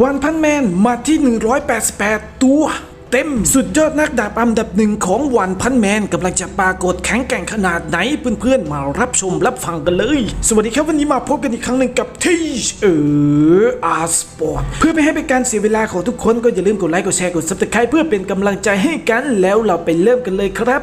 วันพันแมนมาที่ 188 ตัวเต็ม สุดยอดนักดาบอันดับหนึ่งของวันพันแมนกำลังจะปรากฏแข็งแกร่งขนาดไหนเพื่อนๆ มารับชมรับฟังกันเลย สวัสดีครับวันนี้มาพบกันอีกครั้งหนึ่งกับทีเอออาร์สปอร์ตเพื่อไม่ให้เป็นการเสียเวลาของทุกคนก็อย่าลืมกดไลค์กดแชร์กดซับสไครต์เพื่อเป็นกำลังใจให้กันแล้วเราไปเริ่มกันเลยครับ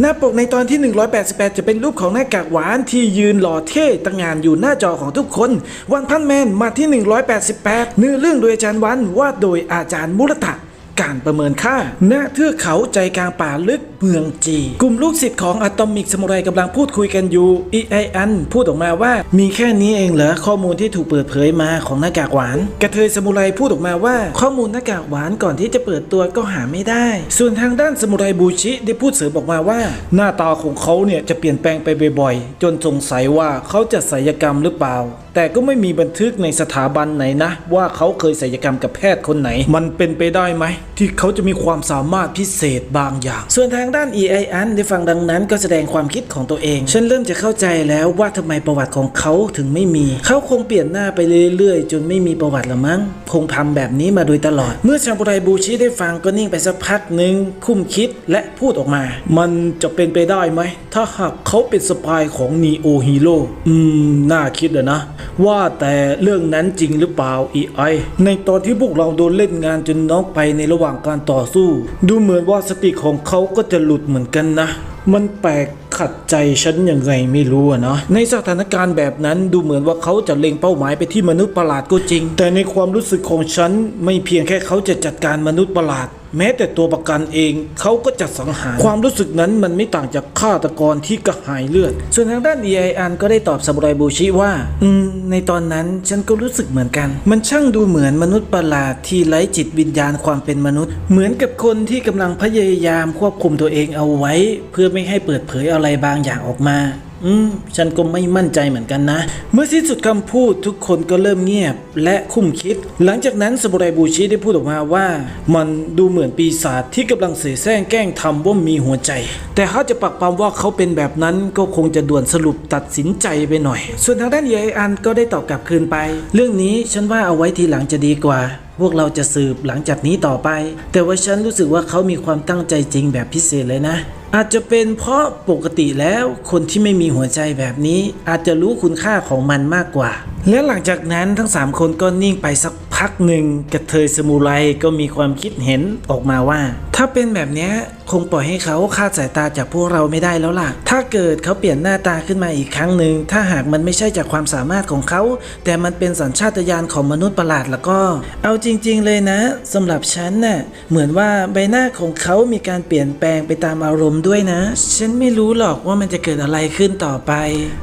หน้าปกในตอนที่ 188 จะเป็นรูปของหน้ากากหวานที่ยืนหล่อเท่ตั้งงานอยู่หน้าจอของทุกคน วันพันแมนมาที่ 188 เนื้อเรื่องโดยอาจารย์วันวาดโดยอาจารย์มุรตะการประเมินค่า หน้าเทือกเขาใจกลางป่าลึก เมืองจีกลุ่มลูกศิษย์ของอะตอมิกสมุไรกำลังพูดคุยกันอยู่อีไออันพูดออกมาว่ามีแค่นี้เองเหรอข้อมูลที่ถูกเปิดเผยมาของหน้ากากหวาน กระเทยสมุไรพูดออกมาว่า ข้อมูลหน้ากากหวานก่อนที่จะเปิดตัวก็หาไม่ได้ ส่วนทางด้านสมุไรบูชิได้พูดเสริมออกมาว่า หน้าตาของเขาเนี่ยจะเปลี่ยนแปลงไปบ่อยๆ จนสงสัยว่าเขาจะศัลยกรรมหรือเปล่า แต่ก็ไม่มีบันทึกในสถาบันไหนนะ ว่าเขาเคยศัลยกรรมกับแพทย์คนไหน มันเป็นไปได้ไหมที่เขาจะมีความสามารถพิเศษบางอย่าง ส่วนทางด้าน e i อันได้ฟังดังนั้นก็แสดงความคิดของตัวเอง ฉันเริ่มจะเข้าใจแล้วว่าทำไมประวัติของเขาถึงไม่มี เขาคงเปลี่ยนหน้าไปเรื่อยๆ จนไม่มีประวัติละมั้ง คงทำแบบนี้มาโดยตลอด เมื่อชาบุไรบูชิได้ฟังก็นิ่งไปสักพักหนึ่งคุ้มคิดและพูดออกมา มันจะเป็นไปได้ไหม ถ้าหากเขาเป็นสปายของนีโอฮีโร่ อืม น่าคิดอะนะ ว่าแต่เรื่องนั้นจริงหรือเปล่าอีไอในตอนที่พวกเราโดนเล่นงานจนน็อกไปในระหว่างการต่อสู้ ดูเหมือนว่าสติของเขาก็จะหลุดเหมือนกันนะ มันแปลกขัดใจฉันยังไงไม่รู้อะเนาะในสถานการณ์แบบนั้นดูเหมือนว่าเขาจะเล็งเป้าหมายไปที่มนุษย์ประหลาดก็จริง แต่ในความรู้สึกของฉันไม่เพียงแค่เขาจะจัดการมนุษย์ประหลาด แม้แต่ตัวประกันเองเขาก็จะสังหาร ความรู้สึกนั้นมันไม่ต่างจากฆาตกรที่กระหายเลือด ส่วนทางด้าน e i อันก็ได้ตอบซามูไรบูชิว่า อืม ในตอนนั้นฉันก็รู้สึกเหมือนกัน มันช่างดูเหมือนมนุษย์ประหลาดที่ไร้จิตวิญญาณความเป็นมนุษย์ เหมือนกับคนที่กำลังพยายามควบคุมตัวเองเอาไว้ เพื่อไม่ให้เปิดเผยอะไรบางอย่างออกมา อืม ฉันก็ไม่มั่นใจเหมือนกันนะ เมื่อสิ้นสุดคำพูดทุกคนก็เริ่มเงียบและคุ้มคิด หลังจากนั้นสมุไรบูชิได้พูดออกมาว่า มันดูเหมือนปีศาจที่กำลังเสแสร้งแกล้งทำว่ามีหัวใจ แต่ถ้าจะปักปามว่าเขาเป็นแบบนั้นก็คงจะด่วนสรุปตัดสินใจไปหน่อย ส่วนทางด้านเยอันก็ได้ตอบกลับคืนไป เรื่องนี้ฉันว่าเอาไว้ทีหลังจะดีกว่าพวกเราจะสืบหลังจากนี้ต่อไป แต่ว่าฉันรู้สึกว่าเขามีความตั้งใจจริงแบบพิเศษเลยนะ อาจจะเป็นเพราะปกติแล้วคนที่ไม่มีหัวใจแบบนี้ อาจจะรู้คุณค่าของมันมากกว่า และหลังจากนั้นทั้ง 3 คนก็นิ่งไปสักพักหนึ่งกระเทยสมุไรก็มีความคิดเห็นออกมาว่า ถ้าเป็นแบบนี้คงปล่อยให้เขาคาดสายตาจากพวกเราไม่ได้แล้วล่ะ ถ้าเกิดเขาเปลี่ยนหน้าตาขึ้นมาอีกครั้งหนึ่งถ้าหากมันไม่ใช่จากความสามารถของเขา แต่มันเป็นสัญชาตญาณของมนุษย์ประหลาดแล้วก็ เอาจริง ๆ เลยนะสำหรับฉันน่ะเหมือนว่าใบหน้าของเขามีการเปลี่ยนแปลงไปตามอารมณ์ด้วยนะ ฉันไม่รู้หรอกว่ามันจะเกิดอะไรขึ้นต่อไป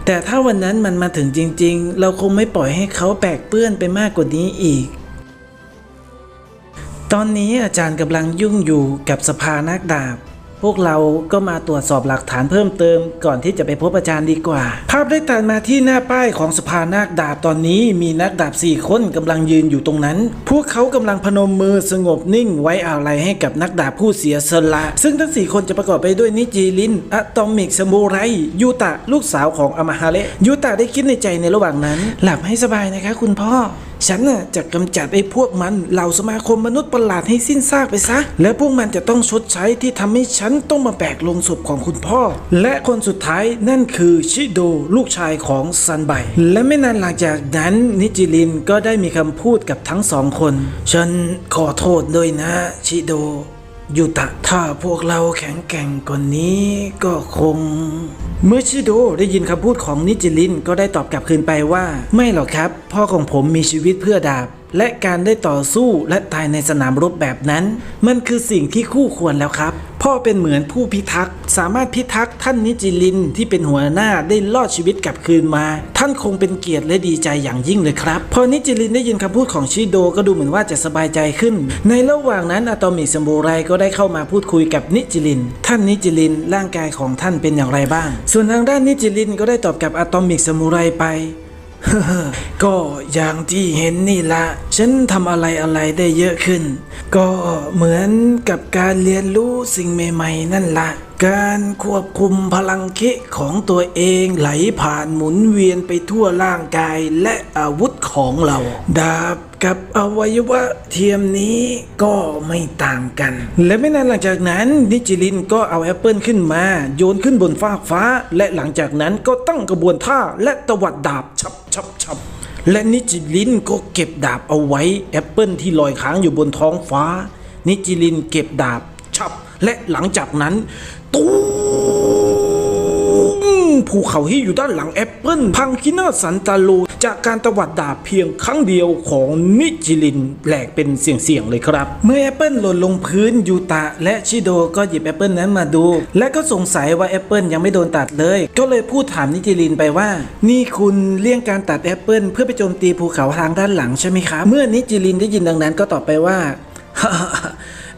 แต่ถ้าวันนั้นมันมาถึงจริง ๆ เราคงไม่ปล่อยให้เขาแปลกเปื้อนไปมากกว่านี้อีก ตอนนี้อาจารย์กำลังยุ่งอยู่กับสภานักดาบ พวกเราก็มาตรวจสอบหลักฐานเพิ่มเติม ก่อนที่จะไปพบอาจารย์ดีกว่า ภาพได้ตัดมาที่หน้าป้ายของสภานักดาบตอนนี้มีนักดาบสี่คนกำลังยืนอยู่ตรงนั้น พวกเขากำลังพนมมือสงบนิ่งไว้อาลัยให้กับนักดาบผู้เสียสละ ซึ่งทั้งสี่คนจะประกอบไปด้วยนิจิลินอะตอมิกสมูไรยูตะลูกสาวของอามาฮาเระยูตะได้คิดในใจในระหว่างนั้น หลับให้สบายนะคะ คุณพ่อ ฉันน่ะจะกำจัดไอ้พวกมันเหล่าสมาคมมนุษย์ประหลาดให้สิ้นซากไปซะ และพวกมันจะต้องชดใช้ที่ทำให้ฉันต้องมาแบกลงศพของคุณพ่อ และคนสุดท้ายนั่นคือชิโดลูกชายของซันไบและไม่นานหลังจากนั้นนิจิลินก็ได้มีคำพูดกับทั้งสองคน ฉันขอโทษด้วยนะชิโด ยูตะถ้าพวกเราแข็งแกร่งกว่านนี้ก็คง เมื่อชิโดได้ยินคำพูดของนิจิลินก็ได้ตอบกลับคืนไปว่า ไม่หรอกครับ พ่อของผมมีชีวิตเพื่อดาบ และการได้ต่อสู้และตายในสนามรบแบบนั้น มันคือสิ่งที่คู่ควรแล้วครับ พ่อเป็นเหมือนผู้พิทักษ์สามารถพิทักษ์ท่านนิจิลินที่เป็นหัวหน้าได้รอดชีวิตกลับคืนมา ท่านคงเป็นเกียรติและดีใจอย่างยิ่งเลยครับ พอนิจิลินได้ยินคำพูดของชิโดก็ดูเหมือนว่าจะสบายใจขึ้น ในระหว่างนั้นอะตอมิสมบูไรก็ได้เข้ามาพูดคุยกับนิจิลิน ท่านนิจิลินร่างกายของท่านเป็นอย่างไรบ้าง ส่วนทางด้านนิจิลินก็ได้ตอบกับอะตอมิกสมูไรไป ก็อย่างที่เห็นนี่ละ ฉันทำอะไรอะไรได้เยอะขึ้น ก็เหมือนกับการเรียนรู้สิ่งใหม่ ๆ นั่นละ การควบคุมพลังคิของตัวเองไหลผ่านหมุนเวียนไปทั่วร่างกายและอาวุธของเรา ดาบกับอวัยวะเทียมนี้ก็ไม่ต่างกัน และไม่นานหลังจากนั้นนิจิลินก็เอาแอปเปิลขึ้นมา โยนขึ้นบนฟากฟ้า และหลังจากนั้นก็ตั้งกระบวนท่าและตวัดดาบฉับฉับฉับและนิจิลินก็เก็บดาบเอาไว้แอปเปิลที่ลอยค้างอยู่บนท้องฟ้า นิจิลินเก็บดาบฉับ และหลังจากนั้นตูมภูเขาที่อยู่ด้านหลังแอปเปิลพังคินาสันตาโล จากการตวัดดาบเพียงครั้งเดียวของนิจิลินแหลกเป็นเสียงๆเลยครับ เมื่อแอปเปิลหล่นลงพื้นยูตะและชิโดก็หยิบแอปเปิลนั้นมาดู และก็สงสัยว่าแอปเปิลยังไม่โดนตัดเลย ก็เลยพูดถามนิจิลินไปว่า นี่คุณเลี่ยงการตัดแอปเปิลเพื่อไปโจมตีภูเขาทางด้านหลังใช่ไหมครับเมื่อนิจิลินได้ยินดังนั้นก็ตอบไปว่า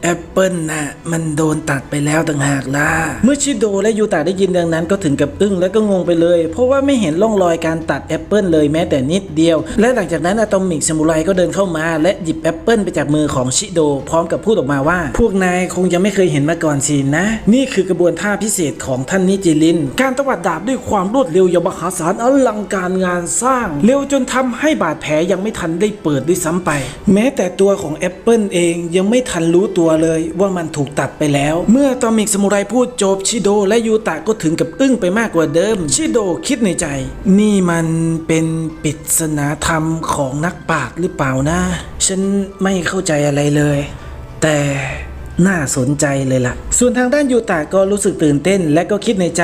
แอปเปิลน่ะมันโดนตัดไปแล้วต่างหากล่ะ เมื่อชิโดและยูตะได้ยินดังนั้นก็ถึงกับอึ้งและก็งงไปเลย เพราะว่าไม่เห็นร่องรอยการตัดแอปเปิลเลยแม้แต่นิดเดียว และหลังจากนั้นอะตอมิกซามูไรก็เดินเข้ามา และหยิบแอปเปิลไปจากมือของชิโด พร้อมกับพูดออกมาว่า พวกนายคงยังไม่เคยเห็นมาก่อนสินะ นี่คือกระบวนท่าพิเศษของท่านนิจิลิน การตวัดดาบด้วยความรวดเร็วอย่างมหาศาลอลังการงานสร้าง เร็วจนทำให้บาดแผลยังไม่ทันได้เปิดด้วยซ้ำไป แม้แต่ตัวของแอปเปิลเองยังไม่ทันรู้ตัวเลยว่ามันถูกตัดไปแล้ว เมื่อตอมิกสมุไรพูดจบชิโดและยูตะก็ถึงกับอึ้งไปมากกว่าเดิม ชิโดคิดในใจ นี่มันเป็นปริศนาธรรมของนักปราชญ์หรือเปล่านะ ฉันไม่เข้าใจอะไรเลย แต่น่าสนใจเลยล่ะ ส่วนทางด้านยูตะก็รู้สึกตื่นเต้นและก็คิดในใจ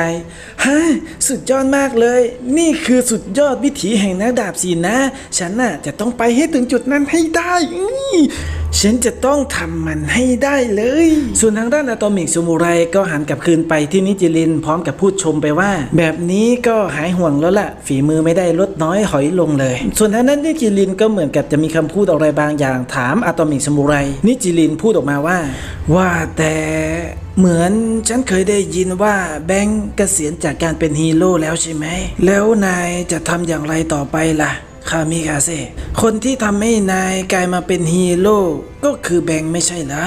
ฮะ สุดยอดมากเลย นี่คือสุดยอดวิถีแห่งนักดาบสินะ ฉันน่ะจะต้องไปให้ถึงจุดนั้นให้ได้ ฉันจะต้องทำมันให้ได้เลย ส่วนทางด้านอะตอมิกซูมูไรก็หันกลับคืนไปที่นิจิลิน พร้อมกับพูดชมไปว่า แบบนี้ก็หายห่วงแล้วล่ะ ฝีมือไม่ได้ลดน้อยหอยลงเลย ส่วนทางด้านนิจิลินก็เหมือนกับจะมีคำพูดอะไรบางอย่างถามอะตอมิกซูมูไรนิจิลินพูดออกมาว่า ว่าแต่เหมือนฉันเคยได้ยินว่าแบงค์เกษียณจากการเป็นฮีโร่แล้วใช่ไหม แล้วนายจะทำอย่างไรต่อไปล่ะ คามิกาเซ่คนที่ทำให้นายกลายมาเป็นฮีโร่ก็คือแบงค์ไม่ใช่เหรอ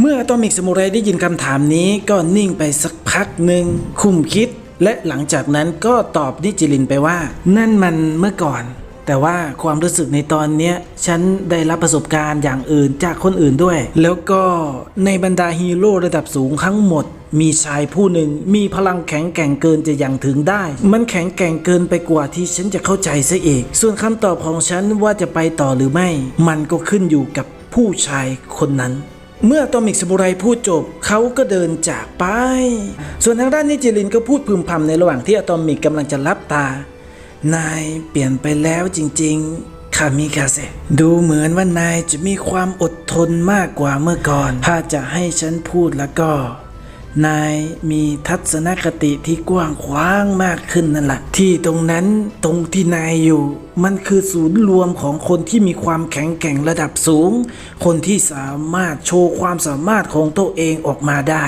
เมื่อตอมิกสมุไรได้ยินคำถามนี้ก็นิ่งไปสักพักหนึ่งคุ้มคิด และหลังจากนั้นก็ตอบดิจิลินไปว่า นั่นมันเมื่อก่อน แต่ว่าความรู้สึกในตอนเนี้ยฉันได้รับประสบการณ์อย่างอื่นจากคนอื่นด้วย แล้วก็ในบรรดาฮีโร่ระดับสูงทั้งหมด มีชายผู้หนึ่งมีพลังแข็งแกร่งเกินจะยังถึงได้ มันแข็งแกร่งเกินไปกว่าที่ฉันจะเข้าใจซะอีกส่วนคำตอบของฉันว่าจะไปต่อหรือไม่ มันก็ขึ้นอยู่กับผู้ชายคนนั้นเมื่อตอมิกสมุไรพูดจบเขาก็เดินจากไป ส่วนทางด้านนิจิลินก็พูดพึมพำในระหว่างที่อะตอมิกกำลังจะรับตา นายเปลี่ยนไปแล้วจริงๆคามิคาเซดูเหมือนว่านายจะมีความอดทนมากกว่าเมื่อก่อน ถ้าจะให้ฉันพูดแล้วก็ นายมีทัศนคติที่กว้างขวางมากขึ้นนั่นแหละที่ตรงนั้นตรงที่นายอยู่ มันคือศูนย์รวมของคนที่มีความแข็งแกร่งระดับสูง คนที่สามารถโชว์ความสามารถของตัวเองออกมาได้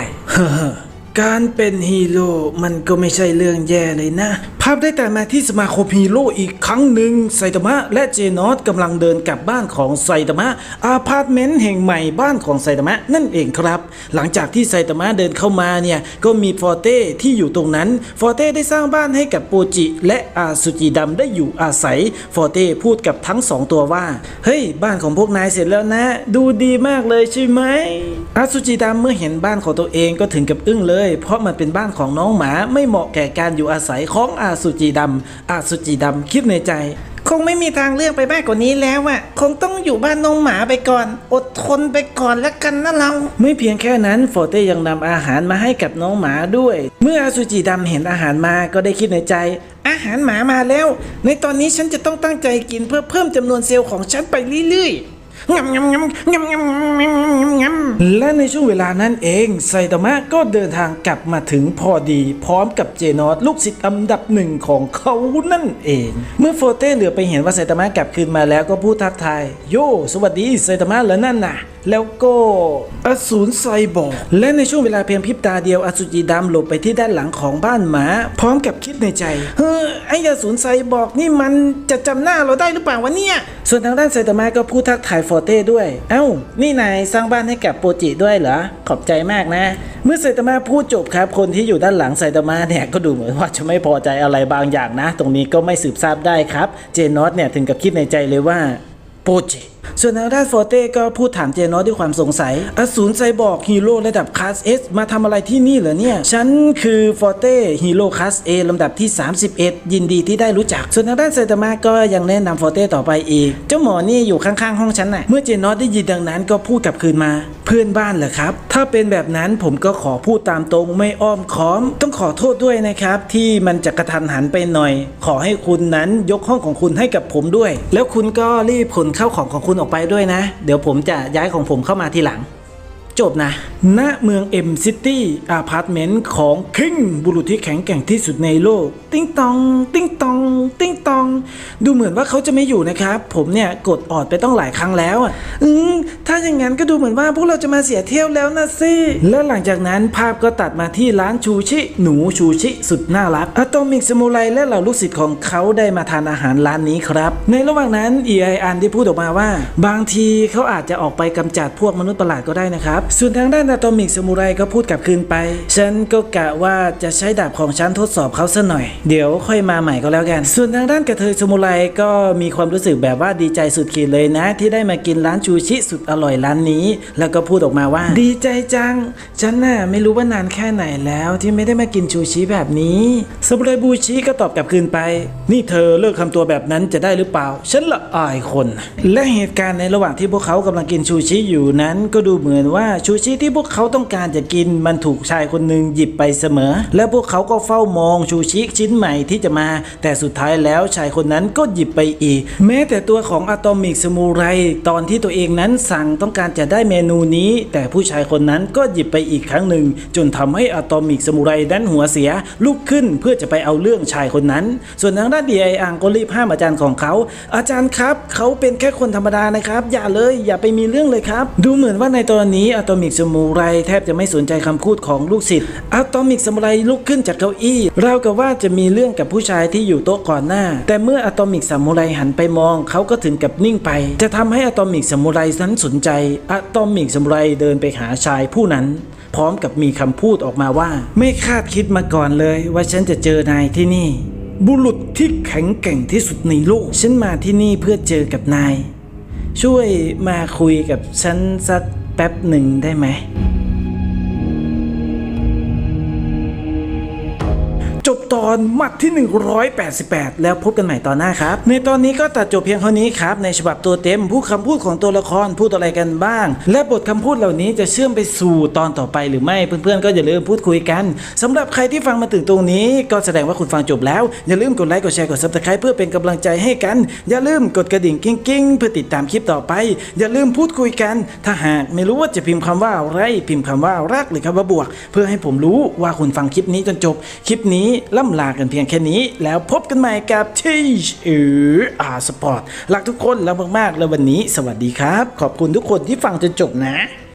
การเป็นฮีโร่มันก็ไม่ใช่เรื่องแย่เลยนะ ภาพได้แต่มาที่สมาคมฮีโร่อีกครั้งหนึ่งไซตามะและเจนอสกำลังเดินกลับบ้านของไซตามะอาพาร์ตเมนต์แห่งใหม่บ้านของไซตามะนั่นเองครับ หลังจากที่ไซตามะเดินเข้ามาเนี่ย ก็มีฟอร์เต้ที่อยู่ตรงนั้น ฟอร์เต้ได้สร้างบ้านให้กับโปจิ และอาสุจิดำได้อยู่อาศัย ฟอร์เต้พูดกับทั้งสองตัวว่า เฮ้ย บ้านของพวกนายเสร็จแล้วนะ ดูดีมากเลยใช่ไหมอาสุจิดำเมื่อเห็นบ้านของตัวเองก็ถึงกับอึ้งเลยเพราะมันเป็นบ้านของน้องหมาไม่เหมาะแก่การอยู่อาศัยของอาสุจิดำอาสุจิดำคิดในใจ คงไม่มีทางเลือกไปมากกว่านี้แล้วอะคงต้องอยู่บ้านน้องหมาไปก่อน อดทนไปก่อนแล้วกันนะเรา ไม่เพียงแค่นั้นโฟเต้ยังนำอาหารมาให้กับน้องหมาด้วย เมื่ออาสุจิดำเห็นอาหารมาก็ได้คิดในใจ อาหารหมามาแล้ว ในตอนนี้ฉันจะต้องตั้งใจกินเพื่อเพิ่มจำนวนเซลล์ของฉันไปเรื่อยๆ งำงำงำงำงำงำงำและในช่วงเวลานั้นเองไซตามะก็เดินทางกลับมาถึงพอดี พร้อมกับเจนอตลูกศิษย์อันดับหนึ่งของเขานั่นเอง เมื่อโฟเต้เหลือไปเห็นว่าไซตามะกลับคืนมาแล้วก็พูดทักทาย โย สวัสดีไซตามะแล้วนั่นน่ะ แล้วก็อสูรไซบอร์กและในช่วงเวลาเพียงพริบตาเดียวอสุจิดำหลบไปที่ด้านหลังของบ้านหมา พร้อมกับคิดในใจ เฮ้อไอ้ยาสูนไซบอกนี่มันจะจำหน้าเราได้หรือเปล่าวะเนี่ย ส่วนทางด้านไซตามะก็พูดทักทายฟอร์เต้ด้วย เอ้า นี่นายสร้างบ้านให้กับโปจิด้วยเหรอ ขอบใจมากนะ เมื่อไซตามะพูดจบครับ คนที่อยู่ด้านหลังไซตามะเนี่ยก็ดูเหมือนว่าจะไม่พอใจอะไรบางอย่างนะ ตรงนี้ก็ไม่สืบทราบได้ครับ เจนอสเนี่ยถึงกับคิดในใจเลยว่าโปจิ ส่วนทางด้านฟอร์เต้ก็พูดถามเจนอสด้วยความสงสัย อสูรไซบอร์กฮีโร่ระดับคลาสเอสมาทำอะไรที่นี่เหรอเนี่ย ฉันคือฟอร์เต้ฮีโร่คลาสเอลำดับที่ 31 ยินดีที่ได้รู้จัก ส่วนทางด้านไซตามะก็ยังแนะนำฟอร์เต้ต่อไปอีก เจ้าหมอนี่อยู่ข้างๆ ห้องฉันน่ะ เมื่อเจนอสได้ยินดังนั้นก็พูดกลับคืนมา เพื่อนบ้านเหรอครับ ถ้าเป็นแบบนั้นผมก็ขอพูดตามตรงไม่อ้อมค้อม ต้องขอโทษด้วยนะครับ ที่มันจะกระทันหันไปหน่อย ขอให้คุณนั้นยกห้องของคุณให้กับผมด้วย แล้วคุณก็รีบขนเข้าของของคุณคุณออกไปด้วยนะ เดี๋ยวผมจะย้ายของผมเข้ามาทีหลัง จบนะ ณ เมืองเอ็มซิตี้อาพาร์ตเมนต์ของคิงบุรุษที่แข็งแกร่งที่สุดในโลก ติ้งตอง ติ้งตอง ติ้งตอง ดูเหมือนว่าเขาจะไม่อยู่นะครับ ผมเนี่ยกดออดไปต้องหลายครั้งแล้วอะอืมถ้าอย่างนั้นก็ดูเหมือนว่าพวกเราจะมาเสียเที่ยวแล้วนะสิ และหลังจากนั้นภาพก็ตัดมาที่ร้านชูชิ หนูชูชิสุดน่ารักอะตอมิกสมุไรและเหล่าลูกศิษย์ของเขาได้มาทานอาหารร้านนี้ครับ ในระหว่างนั้นเอไออันได้พูดออกมาว่า บางทีเขาอาจจะออกไปกำจัดพวกมนุษย์ประหลาดก็ได้นะครับส่วนทางด้านอะตอมิกสมุไรก็พูดกลับคืนไป ฉันก็กะว่าจะใช้ดาบของฉันทดสอบเขาซะหน่อย เดี๋ยวค่อยมาใหม่ก็แล้วกัน ส่วนทางด้านกระเทยสมุไรก็มีความรู้สึกแบบว่าดีใจสุดขีดเลยนะ ที่ได้มากินร้านชูชิสุดอร่อยร้านนี้ แล้วก็พูดออกมาว่า ดีใจจัง ฉันน่ะไม่รู้ว่านานแค่ไหนแล้วที่ไม่ได้มากินชูชิแบบนี้สมุไรบูชิก็ตอบกลับคืนไป นี่เธอเลิกทำตัวแบบนั้นจะได้หรือเปล่า ฉันละอายคน และเหตุการณ์ในระหว่างที่พวกเขากำลังกินชูชิอยู่นั้นก็ดูเหมือนว่าชูชิที่พวกเขาต้องการจะกินมันถูกชายคนหนึ่งหยิบไปเสมอ และพวกเขาก็เฝ้ามองชูชิชิ้นใหม่ที่จะมา แต่สุดท้ายแล้วชายคนนั้นก็หยิบไปอีก แม้แต่ตัวของอะตอมิกสมูไรตอนที่ตัวเองนั้นสั่งต้องการจะได้เมนูนี้ แต่ผู้ชายคนนั้นก็หยิบไปอีกครั้งหนึ่ง จนทำให้อะตอมิกสมูไรนั้นหัวเสียลุกขึ้นเพื่อจะไปเอาเรื่องชายคนนั้น ส่วนทางด้านดีไออังก็รีบห้ามอาจารย์ของเขา อาจารย์ครับ เขาเป็นแค่คนธรรมดานะครับ อย่าเลยอย่าไปมีเรื่องเลยครับ ดูเหมือนว่าในตอนนี้ออะตอมิกสมูไรแทบจะไม่สนใจคำพูดของลูกศิษย์อะตอมิกสมูไรลุกขึ้นจากเก้าอี้ราวกับว่าจะมีเรื่องกับผู้ชายที่อยู่โต๊ะก่อนหน้า แต่เมื่ออะตอมิกสมูไรหันไปมองเขาก็ถึงกับนิ่งไป จะทำให้อะตอมิกสมูไรนั้นสนใจอะตอมิกสมูไรเดินไปหาชายผู้นั้นพร้อมกับมีคำพูดออกมาว่า ไม่คาดคิดมาก่อนเลยว่าฉันจะเจอนายที่นี่ บุรุษที่แข็งแกร่งที่สุดในโลก ฉันมาที่นี่เพื่อเจอกับนาย ช่วยมาคุยกับฉันสัก ป๊บหนึ่งได้ไหม ตอนมัดที่ 188 แล้วพบกันใหม่ตอนหน้าครับ ในตอนนี้ก็ตัดจบเพียงเท่านี้ครับ ในฉบับตัวเต็มผู้คำพูดของตัวละครพูดอะไรกันบ้าง และบทคำพูดเหล่านี้จะเชื่อมไปสู่ตอนต่อไปหรือไม่เพื่อนๆ ก็อย่าลืมพูดคุยกันสำหรับใครที่ฟังมาถึงตรงนี้ ก็แสดงว่าคุณฟังจบแล้ว อย่าลืมกดไลค์กดแชร์กด subscribe เพื่อเป็นกำลังใจให้กัน อย่าลืมกดกระดิ่งกิ้งๆเพื่อติดตามคลิปต่อไป อย่าลืมพูดคุยกัน ถ้าหากไม่รู้ว่าจะพิมพ์คำว่าอะไรพิมพ์คำว่ารักหรือคำว่าบวก เพื่อให้ผมรู้ว่าคุณฟังคลิปนี้จนจบคลิปนี้ล่ำลากันเพียงแค่นี้ แล้วพบกันใหม่กับที่เอออาสปอร์ตรักทุกคนรักมากๆ แล้ววันนี้สวัสดีครับ ขอบคุณทุกคนที่ฟังจนจบนะ